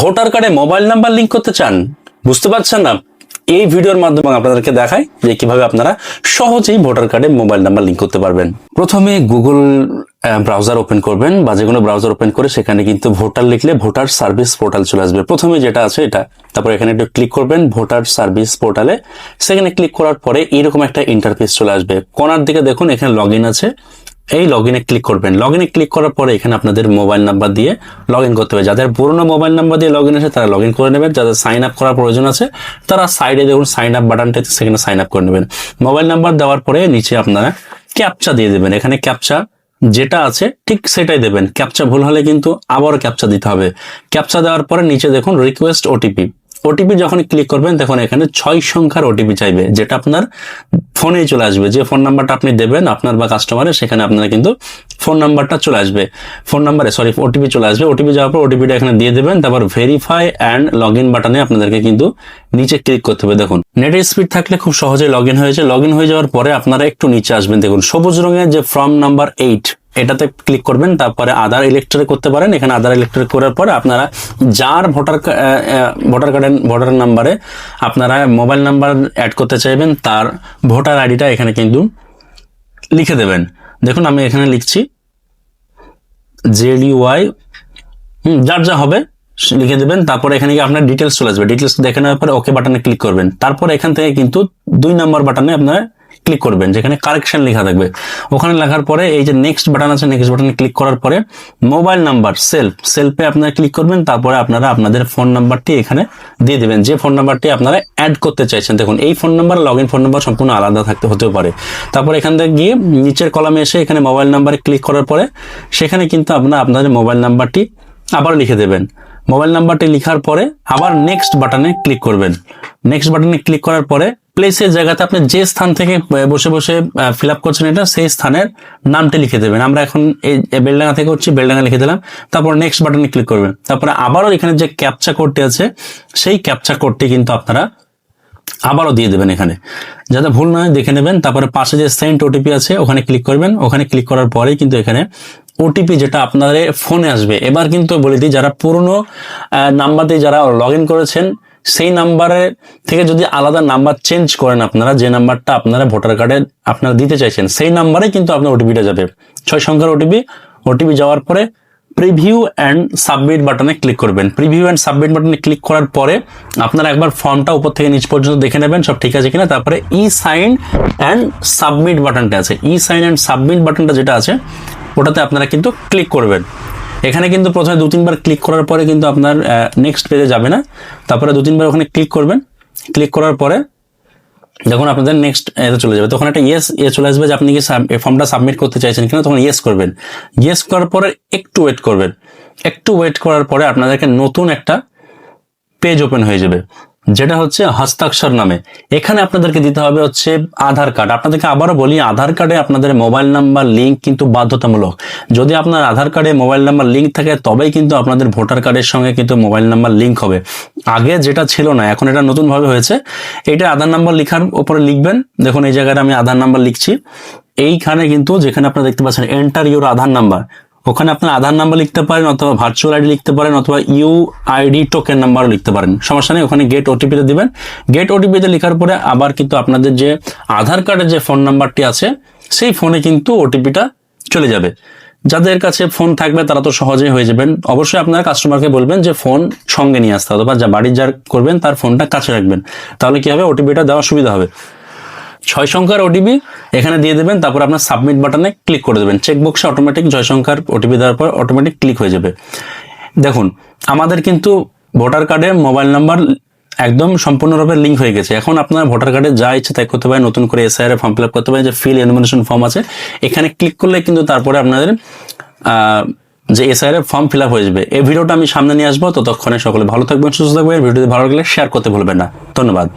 Voter কার্ডে mobile number link করতে চান, বুঝতে পারছেন না? এই ভিডিওর মাধ্যমে আপনাদেরকে দেখাই যে কীভাবে আপনারা সহজেই ভোটার কার্ডে মোবাইল নাম্বার লিংক করতে পারবেন। প্রথমে গুগল ব্রাউজার ওপেন করবেন বা যে কোনো ব্রাউজার ওপেন করে সেখানে কিন্তু ভোটার লিখলে ভোটার সার্ভিস পোর্টাল চলে আসবে। প্রথমে যেটা আছে এটা, তারপর এখানে একটু ক্লিক করবেন ভোটার সার্ভিস পোর্টালে। সেখানে ক্লিক করার পরে এরকম একটা ইন্টারফেস চলে আসবে। কোনার দিকে দেখুন, এখানে লগ আছে। এই লগ ইনে ক্লিক করবেন। লগ ইনে ক্লিক করার পরে এখানে আপনাদের মোবাইল নাম্বার দিয়ে লগ ইন করতে হবে। যাদের পুরোনো মোবাইল নাম্বার দিয়ে লগ ইন আছে, তারা লগ ইন করে নেবেন। যাদের সাইন আপ করার প্রয়োজন আছে, তারা সাইডে দেখুন সাইন আপ বাটনটা সেখানে সাইন আপ করে নেবেন। মোবাইল নাম্বার দেওয়ার পরে নিচে আপনারা ক্যাপচা দিয়ে দেবেন। এখানে ক্যাপচা যেটা আছে, ঠিক সেটাই দেবেন। ক্যাপচা ভুল হলে কিন্তু আবারও ক্যাপচা দিতে হবে। ক্যাপচা দেওয়ার পরে নিচে দেখুন রিকোয়েস্ট ওটিপি ওটিপি যখন ক্লিক করবেন তখন এখানে ছয় সংখ্যার ওটিপি চাইবে, যেটা আপনার ফোনেই চলে আসবে। যে ফোন নাম্বারটা আপনি দেবেন, আপনার বা কাস্টমারের সেখানে আপনার কিন্তু ফোন নাম্বারটা চলে আসবে। ফোন নাম্বারে সরি ওটিপি চলে আসবে। ওটিপি যাওয়ার পর ওটিপিটা এখানে দিয়ে দেবেন, তারপর ভেরিফাই অ্যান্ড লগ ইন বাটনে আপনাদেরকে কিন্তু নিচে ক্লিক করতে হবে। দেখুন নেটের স্পিড থাকলে খুব সহজে লগ ইন হয়েছে লগ ইন হয়ে যাওয়ার পরে আপনারা একটু নিচে আসবেন। দেখুন, সবুজ রঙের যে ফর্ম নাম্বার এইট এটাতে ক্লিক করবেন, তারপরে আধার ইলেকট্রিক করতে পারেন। এখানে আধার ইলেকট্রিক করার পরে আপনারা যার ভোটার ভোটার কার্ডের ভোটার নাম্বারে আপনারা মোবাইল নাম্বার অ্যাড করতে চাইবেন, তার ভোটার আইডিটা এখানে কিন্তু লিখে দেবেন। দেখুন, আমি এখানে লিখছি জেড হুম, যার যা হবে লিখে দেবেন। তারপরে এখানে গিয়ে আপনার ডিটেলস চলে আসবে। ডিটেলস দেখে নেওয়ার পরে ওকে বাটনে ক্লিক করবেন। তারপর এখান থেকে কিন্তু দুই নম্বর বাটনে আপনারা ক্লিক করবেন, যেখানে কারেকশন লেখা থাকবে। ওখানে লেখার পরে এই যে নেক্সট বাটন আছে নেক্সট বাটনে ক্লিক করার পরে মোবাইল নাম্বার সেলফ সেলফে আপনারা ক্লিক করবেন, তারপরে আপনারা আপনাদের ফোন নাম্বারটি এখানে দিয়ে দেবেন। যে ফোন নাম্বারটি আপনারা অ্যাড করতে চাইছেন, দেখুন, এই phone number log in phone number সম্পূর্ণ আলাদা থাকতে হতেও পারে। তারপর এখান থেকে গিয়ে নিচের কলামে এসে এখানে মোবাইল নাম্বারে ক্লিক করার পরে সেখানে কিন্তু আপনারা আপনাদের মোবাইল নাম্বারটি আবার লিখে দেবেন। মোবাইল নাম্বারটি লেখার পরে আবার নেক্সট বাটনে ক্লিক করবেন। নেক্সট বাটনে ক্লিক করার পরে প্লেসের জায়গাতে আপনি যে স্থান থেকে বসে বসে ফিল আপ করছেন এটা, সেই স্থানের নামটি লিখে দেবেন। আমরা এখন এই বেলডাঙ্গা থেকে করছি বেলডাঙ্গা লিখে দিলাম। তারপর নেক্সট বাটনে ক্লিক করবেন। তারপরে আবারও এখানে যে ক্যাপচা কোডটি আছে, সেই ক্যাপচা কোডটি কিন্তু আপনারা আবারও দিয়ে দেবেন এখানে। যাতে ভুল না হয়, দেখে নেবেন। তারপরে পাশে যে সেন্ট ওটিপি আছে, ওখানে ক্লিক করবেন। ওখানে ক্লিক করার পরেই কিন্তু এখানে ওটিপি যেটা আপনাদের ফোনে আসবে। এবার কিন্তু বলে দিই, যারা পুরনো নাম্বার দিয়ে যারা লগ করেছেন সেই নাম্বারে থেকে যদি আলাদা নাম্বার চেঞ্জ করেন আপনারা, যে নাম্বারটা আপনারা ভোটার কার্ডে আপনারা দিতে চাইছেন, সেই নাম্বারে কিন্তু আপনার ওটিপিটা যাবে। ছয় সংখ্যার ওটিপি ওটিপি যাওয়ার পরে প্রিভিউ অ্যান্ড সাবমিট বাটনে ক্লিক করবেন। প্রিভিউ অ্যান্ড সাবমিট বাটনে ক্লিক করার পরে আপনারা একবার ফর্মটা উপর থেকে নিচ পর্যন্ত দেখে নেবেন, সব ঠিক আছে কিনা। তারপরে ই সাইন অ্যান্ড সাবমিট বাটনটা আছে। ই সাইন অ্যান্ড সাবমিট বাটনটা যেটা আছে, ওটাতে আপনারা কিন্তু ক্লিক করবেন। এখানে কিন্তু প্রথমে দু তিনবার ক্লিক করার পরে কিন্তু আপনার নেক্সট পেজে যাবে না। তারপরে দু তিনবার ওখানে ক্লিক করবেন। ক্লিক করার পরে যখন আপনাদের নেক্সট এতে চলে যাবে। তখন একটা ইয়েস ইয়ে চলে আসবে যে আপনি কি ফর্মটা সাবমিট করতে চাইছেন কিনা, তখন ইয়েস করবেন। ইয়েস করার পরে একটু ওয়েট করবেন। একটু ওয়েট করার পরে আপনাদেরকে নতুন একটা পেজ ওপেন হয়ে যাবে। যেটা হচ্ছে হস্তাক্ষর নামে। এখানে আপনাদেরকে দিতে হবে হচ্ছে আধার কার্ড। আপনাদেরকে আবারও বলি, আধার কার্ডে আপনাদের মোবাইল নাম্বার, লিঙ্ক কিন্তু বাধ্যতামূলক। যদি আপনার আধার কার্ডে মোবাইল নাম্বার, লিঙ্ক থাকে, তবেই কিন্তু আপনাদের ভোটার কার্ডের সঙ্গে কিন্তু মোবাইল নাম্বার লিঙ্ক হবে। আগে যেটা ছিল না, এখন এটা নতুনভাবে হয়েছে। এটা আধার নাম্বার লেখার উপরে লিখবেন। দেখুন, এই জায়গায় আমি আধার নাম্বার লিখছি। এইখানে কিন্তু যেখানে আপনারা দেখতে পাচ্ছেন এন্টার ইউর আধার নাম্বার। ওখানে আপনার আধার নাম্বার লিখতে পারেন অথবা ভার্চুয়াল আইডি লিখতে পারেন অথবা ইউ আইডি টোকেন নাম্বারও লিখতে পারেন। সমস্যা নেই, ওখানে গেট ওটিপিতে দিবেন। গেট ওটিপিতে লেখার পরে আবার কিন্তু আপনাদের যে আধার কার্ডের যে ফোন নাম্বারটি আছে, সেই ফোনে কিন্তু ওটিপিটা চলে যাবে। যাদের কাছে ফোন থাকবে, তারা তো সহজেই হয়ে যাবেন। অবশ্যই আপনারা কাস্টমারকে বলবেন যে ফোন সঙ্গে নিয়ে আসতে হবে বা যা বাড়ির যার করবেন, তার ফোনটা কাছে রাখবেন। তাহলে কি হবে? ওটিপিটা দেওয়া সুবিধা হবে। ছয় সংখ্যার ওটিপি এখানে দিয়ে দেবেন, তারপর আপনার সাবমিট বাটনে ক্লিক করে দেবেন। চেকবক্সে অটোমেটিক ছয় সংখ্যার ওটিপি দেওয়ার পর অটোমেটিক ক্লিক হয়ে যাবে। দেখুন, আমাদের কিন্তু ভোটার কার্ডে মোবাইল নাম্বার একদম সম্পূর্ণরূপে লিঙ্ক হয়ে গেছে। এখন আপনার ভোটার কার্ডে যা ইচ্ছে তাই করতে পারেন, নতুন করে এসআইআর ফর্ম ফিল করতে পারেন, যে ফিল এনিমিনেশন ফর্ম আছে, এখানে ক্লিক করলে কিন্তু তারপরে আপনাদের যে এসআইআর ফর্ম ফিল হয়ে যাবে। এই ভিডিওটা আমি সামনে নিয়ে আসব, ততক্ষণে সকলে ভালো থাকবেন, সুস্থ থাকবেন। ভিডিওটি ভালো লাগলে শেয়ার করতে ভুলবেন না। ধন্যবাদ।